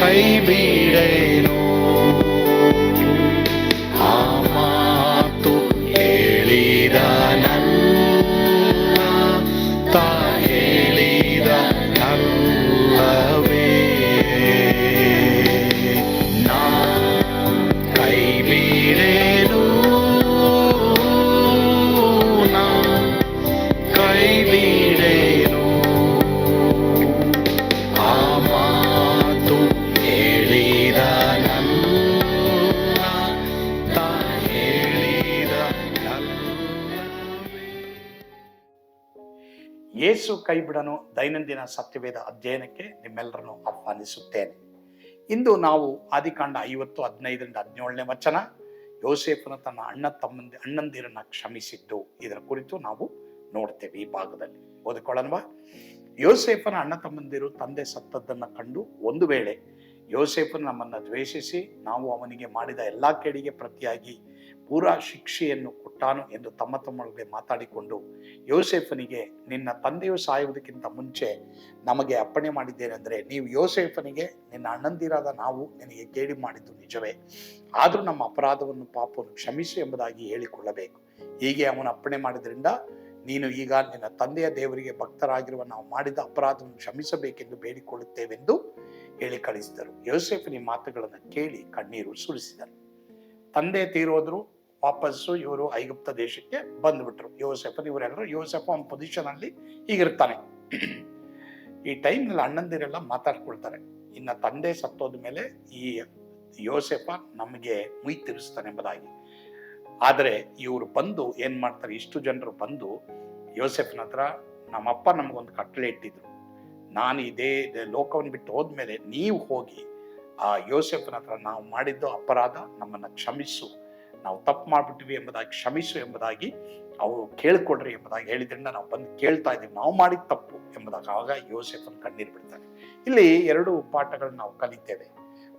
Baby. ಯೇಸು ಕೈಬಿಡನು ದೈನಂದಿನ ಸತ್ಯವೇದ ಅಧ್ಯಯನಕ್ಕೆ ನಿಮ್ಮೆಲ್ಲರನ್ನು ಆಹ್ವಾನಿಸುತ್ತೇನೆ. ಇಂದು ನಾವು ಆದಿಕಾಂಡ ಐವತ್ತು ಹದಿನೈದರಿಂದ ಹದಿನೇಳನೇ ವಚನ, ಯೋಸೇಫನ ತನ್ನ ಅಣ್ಣ ತಮ್ಮಂದಿ, ಅಣ್ಣಂದಿರನ್ನ ಕ್ಷಮಿಸಿದ್ದು. ಇದರ ಕುರಿತು ನಾವು ನೋಡ್ತೇವೆ ಈ ಭಾಗದಲ್ಲಿ. ಓದಿಕೊಳ್ಳಲ್ವ? ಯೋಸೇಫನ ಅಣ್ಣ ತಮ್ಮಂದಿರು ತಂದೆ ಸತ್ತದ್ದನ್ನ ಕಂಡು ಒಂದು ವೇಳೆ ಯೋಸೇಫನ್ ನಮ್ಮನ್ನ ದ್ವೇಷಿಸಿ ನಾವು ಅವನಿಗೆ ಮಾಡಿದ ಎಲ್ಲಾ ಕೇಡಿಗೆ ಪ್ರತಿಯಾಗಿ ಪೂರಾ ಶಿಕ್ಷೆಯನ್ನು ಕೊಟ್ಟಾನು ಎಂದು ತಮ್ಮ ತಮ್ಮೊಳಗೆ ಮಾತಾಡಿಕೊಂಡು ಯೋಸೇಫನಿಗೆ, ನಿನ್ನ ತಂದೆಯು ಸಾಯುವುದಕ್ಕಿಂತ ಮುಂಚೆ ನಮಗೆ ಅಪ್ಪಣೆ ಮಾಡಿದ್ದೇನೆಂದರೆ ನೀವು ಯೋಸೇಫನಿಗೆ, ನಿನ್ನ ಅಣ್ಣಂದಿರಾದ ನಾವು ನಿನಗೆ ಕೇಳಿ ಮಾಡಿದ್ದು ನಿಜವೇ. ಆದರೂ ನಮ್ಮ ಅಪರಾಧವನ್ನು ಪಾಪವನ್ನು ಕ್ಷಮಿಸು ಎಂಬುದಾಗಿ ಹೇಳಿಕೊಳ್ಳಬೇಕು. ಹೀಗೆ ಅವನು ಅಪ್ಪಣೆ ಮಾಡಿದ್ರಿಂದ ನೀನು ಈಗ ನಿನ್ನ ತಂದೆಯ ದೇವರಿಗೆ ಭಕ್ತರಾಗಿರುವ ನಾವು ಮಾಡಿದ ಅಪರಾಧವನ್ನು ಕ್ಷಮಿಸಬೇಕೆಂದು ಬೇಡಿಕೊಳ್ಳುತ್ತೇವೆಂದು ಹೇಳಿ ಕಳಿಸಿದರು. ಯೋಸೆಫ್ ಈ ಮಾತುಗಳನ್ನು ಕೇಳಿ ಕಣ್ಣೀರು ಸುರಿಸಿದರು. ತಂದೆ ತೀರೋದ್ರು ವಾಪಸ್ಸು ಇವರು ಐಗುಪ್ತ ದೇಶಕ್ಕೆ ಬಂದ್ಬಿಟ್ರು. ಯೋಸೆಫನ್ ಇವರೆಲ್ಲರೂ ಯೋಸೆಫ್ ಅವನ ಪೊಸಿಷನ್ ಅಲ್ಲಿ ಹೀಗಿರ್ತಾನೆ. ಈ ಟೈಮ್ನಲ್ಲಿ ಅಣ್ಣಂದಿರೆಲ್ಲ ಮಾತಾಡ್ಕೊಳ್ತಾರೆ. ಇನ್ನ ತಂದೆ ಸತ್ತೋದ ಮೇಲೆ ಈ ಯೋಸೆಫ ನಮಗೆ ಮುಯ್ ತಿರುಸ್ತಾನೆ ಎಂಬುದಾಗಿ. ಆದರೆ ಇವರು ಬಂದು ಏನ್ ಮಾಡ್ತಾರೆ? ಇಷ್ಟು ಜನರು ಬಂದು ಯೋಸೆಫ್ನ ಹತ್ರ, ನಮ್ಮಪ್ಪ ನಮಗೊಂದು ಕಟ್ಟಳೆ ಇಟ್ಟಿದ್ರು. ನಾನು ಇದೇ ಇದೇ ಲೋಕವನ್ನು ಬಿಟ್ಟು ಹೋದ್ಮೇಲೆ ನೀವು ಹೋಗಿ ಆ ಯೋಸೆಫ್ನ ಹತ್ರ ನಾವು ಮಾಡಿದ್ದು ಅಪರಾಧ. ನಮ್ಮನ್ನ ಕ್ಷಮಿಸು. ನಾವು ತಪ್ಪು ಮಾಡಿಬಿಟ್ವಿ ಎಂಬುದಾಗಿ, ಕ್ಷಮಿಸು ಎಂಬುದಾಗಿ ಅವರು ಕೇಳ್ಕೊಡ್ರಿ ಎಂಬುದಾಗಿ ಹೇಳಿದ್ರಿಂದ ನಾವು ಬಂದು ಕೇಳ್ತಾ ಇದ್ದೀವಿ. ನಾವು ಮಾಡಿದ ತಪ್ಪು ಎಂಬುದಾಗಿ ಆವಾಗ ಯೋಸೆಫನ್ ಕಣ್ಣೀರು ಬಿಡ್ತಾರೆ ಇಲ್ಲಿ ಎರಡು ಪಾಠಗಳನ್ನ ನಾವು ಕಲಿತೇವೆ.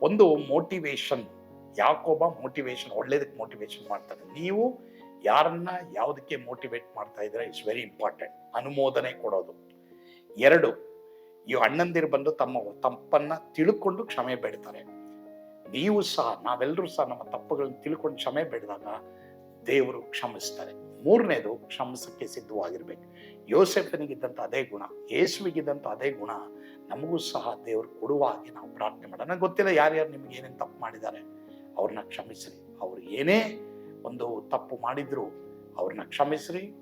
ಒಂದು ಮೋಟಿವೇಶನ್ ಯಾಕೊಬ್ಬ ಮೋಟಿವೇಶನ್ ಒಳ್ಳೇದಕ್ಕೆ ಮೋಟಿವೇಶನ್ ಮಾಡ್ತಾರೆ ನೀವು ಯಾರನ್ನ ಯಾವುದಕ್ಕೆ ಮೋಟಿವೇಟ್ ಮಾಡ್ತಾ ಇದ್ರೆ ಇಟ್ಸ್ ವೆರಿ ಇಂಪಾರ್ಟೆಂಟ್ ಅನುಮೋದನೆ ಕೊಡೋದು. ಎರಡು, ಈ ಅಣ್ಣಂದಿರು ಬಂದು ತಮ್ಮ ತಪ್ಪನ್ನ ತಿಳ್ಕೊಂಡು ಕ್ಷಮೆ ಬೇಡ್ತಾರೆ. ನೀವು ಸಹ ನಾವೆಲ್ಲರೂ ಸಹ ನಮ್ಮ ತಪ್ಪುಗಳನ್ನು ತಿಳ್ಕೊಂಡು ಕ್ಷಮೆ ಬೇಡಿದಾಗ ದೇವರು ಕ್ಷಮಿಸ್ತಾರೆ. ಮೂರನೇದು ಕ್ಷಮಿಸಕ್ಕೆ ಸಿದ್ಧವಾಗಿರ್ಬೇಕು. ಯೋಸೆಫನಿಗಿದ್ದಂಥ ಅದೇ ಗುಣ, ಯೇಸುವಿಗಿದ್ದಂಥ ಅದೇ ಗುಣ, ನಮಗೂ ಸಹ ದೇವರು ಕೊಡುವ ಹಾಗೆ ನಾವು ಪ್ರಾರ್ಥನೆ ಮಾಡೋಣ. ನನಗೆ ಗೊತ್ತಿಲ್ಲ ಯಾರ್ಯಾರು ನಿಮ್ಗೆ ಏನೇನು ತಪ್ಪು ಮಾಡಿದ್ದಾರೆ. ಅವ್ರನ್ನ ಕ್ಷಮಿಸ್ರಿ. ಅವ್ರು ಏನೇ ಒಂದು ತಪ್ಪು ಮಾಡಿದ್ರು ಅವ್ರನ್ನ ಕ್ಷಮಿಸ್ರಿ.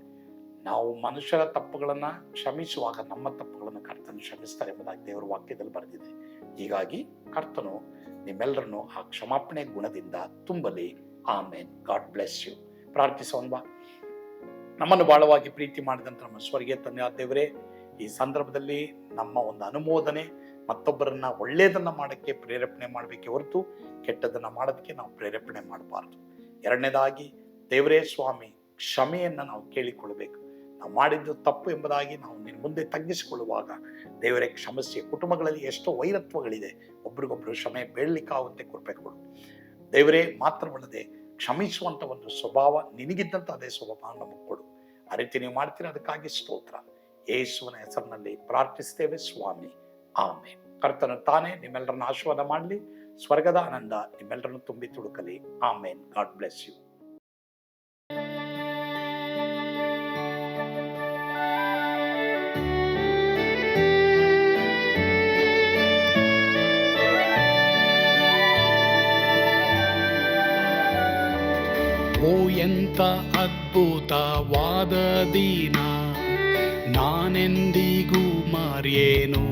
ನಾವು ಮನುಷ್ಯರ ತಪ್ಪುಗಳನ್ನು ಕ್ಷಮಿಸುವಾಗ ನಮ್ಮ ತಪ್ಪುಗಳನ್ನು ಕರ್ತನ ಕ್ಷಮಿಸ್ತಾರೆ ಎಂಬುದಾಗಿ ದೇವರ ವಾಕ್ಯದಲ್ಲಿ ಬರೆದಿದೆ. ಹೀಗಾಗಿ ಕರ್ತನು ನಿಮ್ಮೆಲ್ಲರನ್ನು ಆ ಕ್ಷಮಾಪಣೆ ಗುಣದಿಂದ ತುಂಬಲಿ. ಆಮೇನ್. God bless you. ಪ್ರಾರ್ಥಿಸೋಣ ನಮ್ಮನ್ನು ಬಹಳವಾಗಿ ಪ್ರೀತಿ ಮಾಡಿದಂಥ ನಮ್ಮ ಸ್ವರ್ಗೀಯ ತಂದೆ ದೇವರೇ, ಈ ಸಂದರ್ಭದಲ್ಲಿ ನಮ್ಮ ಒಂದು ಅನುಮೋದನೆ, ಮತ್ತೊಬ್ಬರನ್ನ ಒಳ್ಳೆಯದನ್ನ ಮಾಡಕ್ಕೆ ಪ್ರೇರೇಪಣೆ ಮಾಡಬೇಕೆ ಹೊರತು ಕೆಟ್ಟದನ್ನ ಮಾಡೋದಕ್ಕೆ ನಾವು ಪ್ರೇರೇಪಣೆ ಮಾಡಬಾರ್ದು. ಎರಡನೇದಾಗಿ ದೇವರೇ ಸ್ವಾಮಿ, ಕ್ಷಮೆಯನ್ನ ನಾವು ಕೇಳಿಕೊಳ್ಬೇಕು ನಾವು ಮಾಡಿದ್ದು ತಪ್ಪು ಎಂಬುದಾಗಿ ನಾವು ನಿನ್ನ ಮುಂದೆ ತಗ್ಗಿಸಿಕೊಳ್ಳುವಾಗ ದೇವರೇ ಕ್ಷಮಿಸಿ ಕುಟುಂಬಗಳಲ್ಲಿ ಎಷ್ಟೋ ವೈರತ್ವಗಳಿದೆ. ಒಬ್ರಿಗೊಬ್ರು ಕ್ಷಮೆ ಬೇಡಲಿಕ್ಕಾಗುತ್ತೆ, ಕೃಪೆ ಕೊಡು. ದೇವರೇ, ಮಾತ್ರವಲ್ಲದೆ ಕ್ಷಮಿಸುವಂತ ಒಂದು ಸ್ವಭಾವ ನಿನಗಿದ್ದಂಥ ಅದೇ ಸ್ವಭಾವ ನಮಗೆ ಕೊಡು. ಆ ರೀತಿ ನೀವು ಮಾಡ್ತೀರಾ, ಅದಕ್ಕಾಗಿ ಸ್ತೋತ್ರ. ಯೇಸುವಿನ ಹೆಸರಿನಲ್ಲಿ ಪ್ರಾರ್ಥಿಸ್ತೇವೆ, ಸ್ವಾಮಿ. ಆಮೆ ಕರ್ತನ ತಾನೇ ನಿಮ್ಮೆಲ್ಲರನ್ನ ಆಶೀರ್ವಾದ ಮಾಡಲಿ. ಸ್ವರ್ಗದ ಆನಂದ ನಿಮ್ಮೆಲ್ಲರನ್ನು ತುಂಬಿ ತುಳುಕಲಿ. ಆಮೇನ್. God bless you. ದಿನ ನಾನೆಂದಿಗೂ ಮಾರ್ಯೇನು?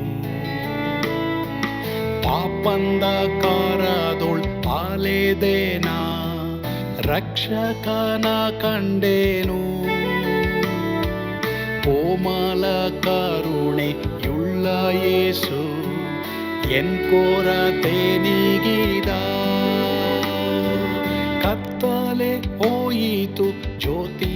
ಪಾಪಂದ ಕಾರದೊಳ್ ಪಾಲೆದೇನ, ರಕ್ಷಕನ ಕಂಡೇನು? ಕೋಮಲ ಕರುಣೆ ಯುಳ್ಳ ಯೇಸು, ಎನ್ ಕೊರತೆ ನೀಗಿದ? ಕತ್ತಲೆ ಹೋಯಿತು ಜ್ಯೋತಿಯು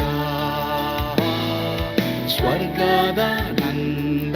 ಸ್ವರ್ಗದ ನಂದ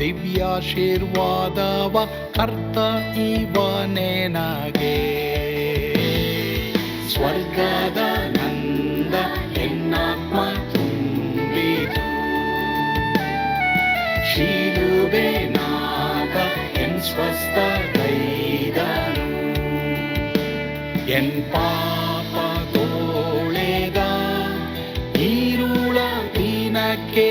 ದಿವ್ಯಾಶೀರ್ವಾದವ ಕರ್ತ ಇವನೇ ನನಗೆ ಸ್ವರ್ಗದ ನಂದ ಎನ್ನಾತ್ಮ ತುಂಬಿತು. ಶೀಲುಬೆ ನಾಗ ಎನ್ ಸ್ವಸ್ಥ ಗೈದನು ಎನ್ ಪಾಪ ತೋಳೆದ ಈರುಳ ದಿನಕ್ಕೆ